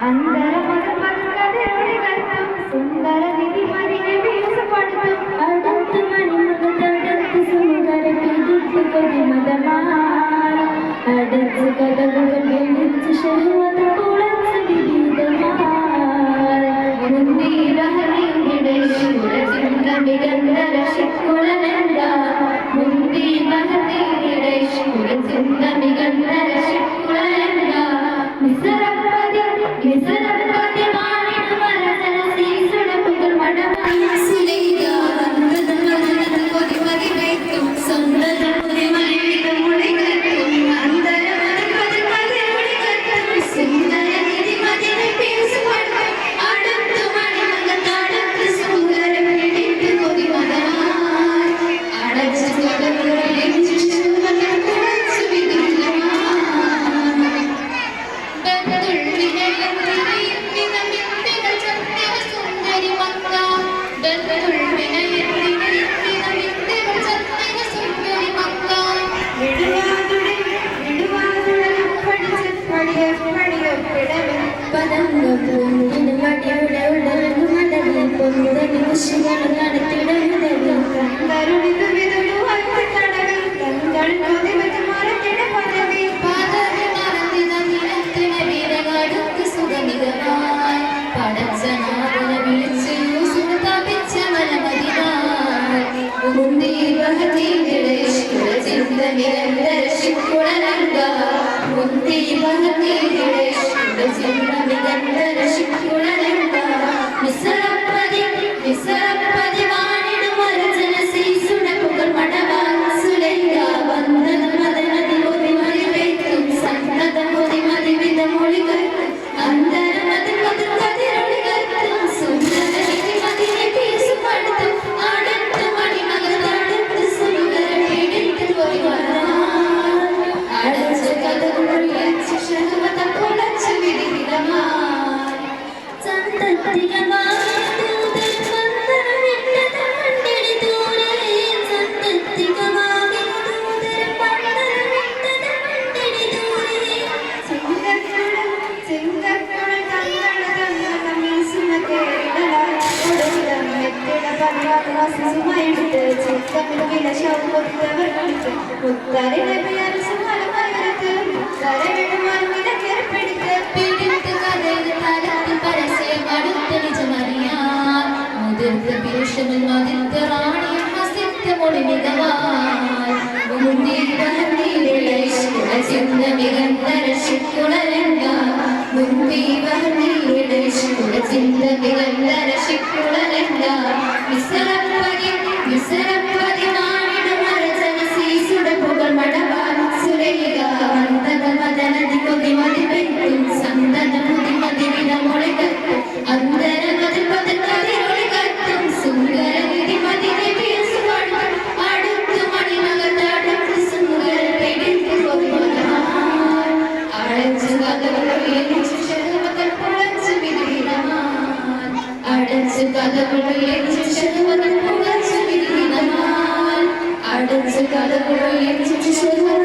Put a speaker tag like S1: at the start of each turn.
S1: అందరం అందరం సుందర నిధి
S2: പടച്ചനാ 있을
S1: ആഗ്രഹമായിട്ട് ചിത്തമിത വിലശം കൊടുത്തവർക്ക് മുത്തരുടെ പേരസം മലമലവർക്ക് കരവിടുമാനം വിലക്കേർപ്പെടുത്ത്
S2: പിടിത്ത് കഥയുടെ തലത്തിൽ പരസ്യം അടുത്ത നിജമറിയാം മുതിർത്ത പുരുഷനും മതിർത്ത റാണിയും മസിത്ത മൊഴി മികവായി ചിന്ത മികന്ന രക്ഷിക്കുളരണ്ട മുൻപീ വഹനീയുടെ ചിന്ത മികന്ന രക്ഷിക്കുളര Adam's a